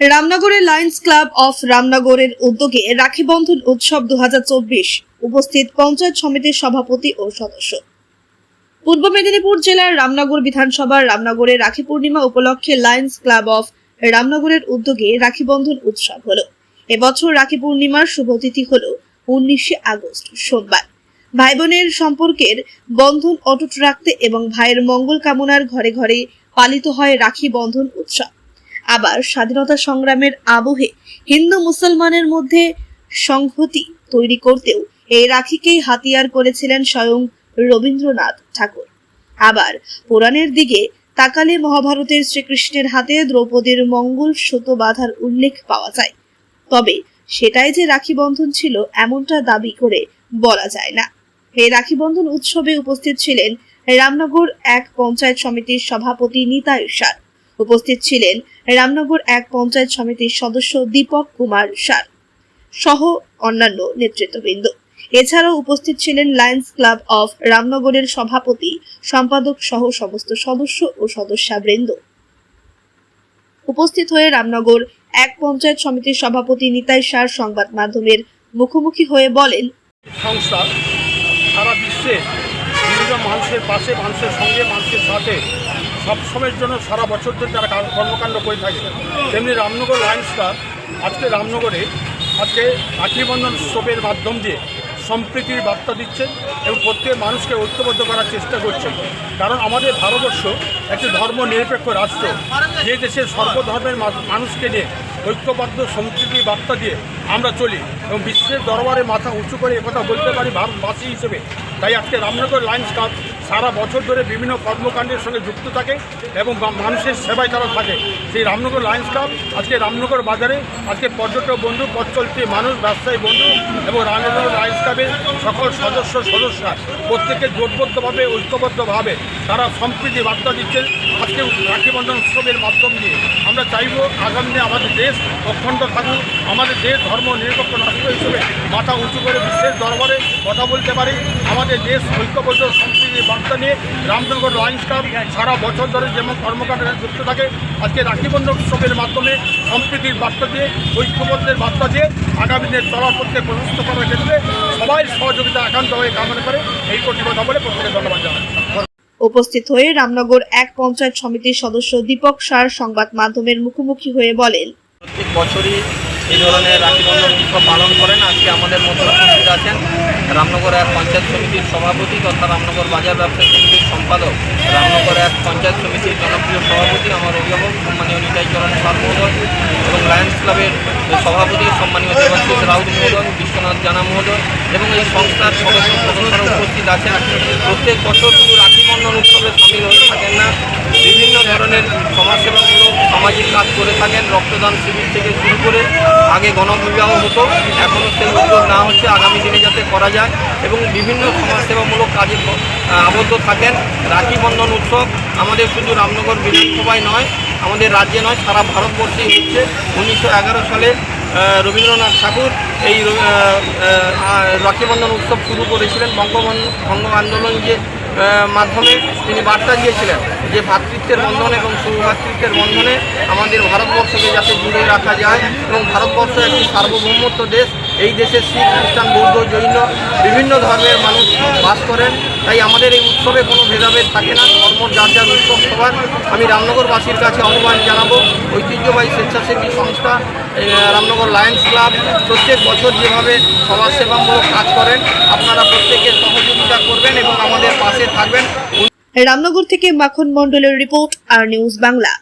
রামনগরের Lions club of রামনগরের উদ্যোগে রাখি বন্ধন উৎসব দু হাজার চব্বিশ উপস্থিত পঞ্চায়েত সমিতির সভাপতি ও সদস্য। পূর্ব মেদিনীপুর জেলার রামনগর বিধানসভার রামনগরে রাখি পূর্ণিমা উপলক্ষে লায়ন্স ক্লাব অফ রামনগরের উদ্যোগে রাখি বন্ধন উৎসব হলো। এবছর রাখি পূর্ণিমার শুভতিথি হল উনিশে আগস্ট, সোমবার। ভাই বোনের সম্পর্কের বন্ধন অটুট রাখতে এবং ভাইয়ের মঙ্গল কামনার ঘরে ঘরে পালিত হয় রাখি বন্ধন উৎসব। আবার স্বাধীনতা সংগ্রামের আবহে হিন্দু মুসলমানের মধ্যে সংহতি তৈরি করতেও এই রাখিকেই হাতিয়ার করেছিলেন স্বয়ং রবীন্দ্রনাথ ঠাকুর। আবার পুরাণের দিকে তাকালে মহাভারতের শ্রীকৃষ্ণের হাতে দ্রৌপদীর মঙ্গল সুত বাধার উল্লেখ পাওয়া যায়। তবে সেটাই যে রাখি বন্ধন ছিল এমনটা দাবি করে বলা যায় না। এই রাখি বন্ধন উৎসবে উপস্থিত ছিলেন রামনগর এক পঞ্চায়েত সমিতির সভাপতি নিতাই সার। উপস্থিত ছিলেন রামনগর এক পঞ্চায়েত সমিতির সদস্য দীপক কুমার সার সহ অন্যান্য নেতৃত্ববৃন্দ। এছাড়াও উপস্থিত ছিলেন লায়ন্স ক্লাব অফ রামনগরের সভাপতি, সম্পাদক সহ সমস্ত সদস্য ও সদস্যবৃন্দ। উপস্থিত হয়ে রামনগর এক পঞ্চায়েত সমিতির সভাপতি নিতাই সার সংবাদ মাধ্যমের মুখোমুখি হয়ে বলেন, সংস্থা সারা বিশ্বে মানুষের পাশে, মানুষের সঙ্গে, মানুষের সাথে সবসময়ের জন্য সারা বছর ধরে তারা কর্মকাণ্ড করে থাকে, তেমনি রামনগর লায়ন্স ক্লাব আজকে রামনগরে আজকে রাখিবন্ধন উৎসবের মাধ্যম দিয়ে সম্প্রীতির বার্তা দিচ্ছে এবং প্রত্যেক মানুষকে ঐক্যবদ্ধ করার চেষ্টা করছে। কারণ আমাদের ভারতবর্ষ একটি ধর্ম নিরপেক্ষ রাষ্ট্র। যে দেশের সর্বধর্মের মানুষকে নিয়ে ঐক্যবদ্ধ, সম্প্রীতির বার্তা দিয়ে আমরা চলি এবং বিশ্বের দরবারে মাথা উঁচু করে একথা বলতে পারি ভারতবাসী হিসেবে। তাই আজকে রামনগর লায়ন্স ক্লাব সারা বছর ধরে বিভিন্ন কর্মকাণ্ডের সঙ্গে যুক্ত থাকে এবং মানুষের সেবায় তারা থাকে। সেই রামনগর লায়ন্স ক্লাব আজকে রামনগর বাজারে, আজকে পর্যটক বন্ধু, পথ চলতি মানুষ, ব্যবসায়ী বন্ধু এবং রামনগর লায়ন্স ক্লাবের সকল সদস্য, সদস্যরা প্রত্যেকে জোটবদ্ধভাবে, ঐক্যবদ্ধভাবে তারা সম্প্রীতি বার্তা দিচ্ছেন আজকে রাখি বন্ধন উৎসবের মাধ্যম দিয়ে আমরা চাইব আগামী দিনে আমাদের দেশ অখণ্ড থাকুক, আমাদের দেশ ধর্ম নিরপেক্ষ রাষ্ট্র হিসেবে মাথা উঁচু করে বিশ্বের দরবারে কথা বলতে পারি, আমাদের দেশ ঐক্যবদ্ধ সম্প্রীতির বার্তা নিয়ে রামনগর লায়ন্স ক্লাব সারা বছর ধরে যেমন কর্মকাণ্ডে যুক্ত থাকে আজকে রাখিবন্ধন উৎসবের মাধ্যমে সম্প্রীতির বার্তা দিয়ে ঐক্যবদ্ধের বার্তা দিয়ে আগামী দিনের চলাপথকে প্রশস্ত করার ক্ষেত্রে সবাই সহযোগিতা একান্ত হয়ে কামনা করে এই কোটি কথা বলে প্রত্যেকে ধন্যবাদ জানাই। উপস্থিত হয়ে রামনগর এক পঞ্চায়েত সমিতির সদস্য দীপক সার সংবাদ মাধ্যমের মুখোমুখি হয়ে বলেন। প্রত্যেক বছরই এই ধরনের রাখি বন্ধন উৎসব পালন করেন। আজকে আমাদের মধ্যে উপস্থিত আছেন রামনগর এক পঞ্চায়েত সমিতির সভাপতি তথা রামনগর বাজার ব্যবসায়ী সমিতির সম্পাদক। রামনগর এক পঞ্চায়েত সমিতির জনপ্রিয় সভাপতি, আমার অভিভাবক, সম্মানীয় নিতাই চরণ মহোদয় এবং লায়ন্স ক্লাবের সভাপতি, সম্মানীয় দেবাশিস রাউত মহোদয়, বিশ্বনাথ জানা মহোদয় এবং এই সংস্থার সদস্য সদস্যরা উপস্থিত আছেন। প্রত্যেক বছর শুধু রাখি বন্ধন উৎসবে সামিল হয়ে থাকেন না বিভিন্ন ধরনের সমাজসেবামূলক সামাজিক কাজ করে থাকেন রক্তদান শিবির থেকে শুরু করে আগে গণবিবাহ হতো। এখনও সেই উদ্যোগ না হচ্ছে। আগামী দিনে যাতে করা যায় এবং বিভিন্ন সমাজসেবামূলক কাজে আবদ্ধ থাকেন। রাখি বন্ধন উৎসব আমাদের শুধু রামনগর বিধানসভায় নয় আমাদের রাজ্যে নয় সারা ভারতবর্ষেই হচ্ছে। উনিশশো এগারো সালে রবীন্দ্রনাথ ঠাকুর এই র- আহ, আহ, রাখি বন্ধন উৎসব শুরু করেছিলেন। বঙ্গবন্ধু বঙ্গ আন্দোলন যে মাধ্যমে তিনি বার্তা দিয়েছিলেন। যে ভাতৃত্বের বন্ধন এবং সৌভ্রাতৃত্বের বন্ধনে আমাদের ভারতবর্ষকে যাতে জুড়ে রাখা যায় এবং ভারতবর্ষ একটি সার্বভৌমত্ব দেশ, এই দেশে শিখ খ্রিস্টান বৌদ্ধ জৈন বিভিন্ন ধর্মের মানুষ বাস করেন। তাই আমাদের এই উৎসবে কোনো ভেদাভেদ থাকে না। ধর্ম যার যার উৎসব সবার। আমি রামনগরবাসীর কাছে আহ্বান জানাব, ঐতিহ্যবাহী স্বেচ্ছাসেবী সংস্থা রামনগর লায়ন্স ক্লাব, প্রত্যেক বছর যেভাবে সমাজসেবামূলক কাজ করেন, আপনারা প্রত্যেকে সহযোগিতা করবেন এবং আমাদের পাশে থাকবেন। রামনগর থেকে মাখন মন্ডলের রিপোর্ট আর নিউজ বাংলা।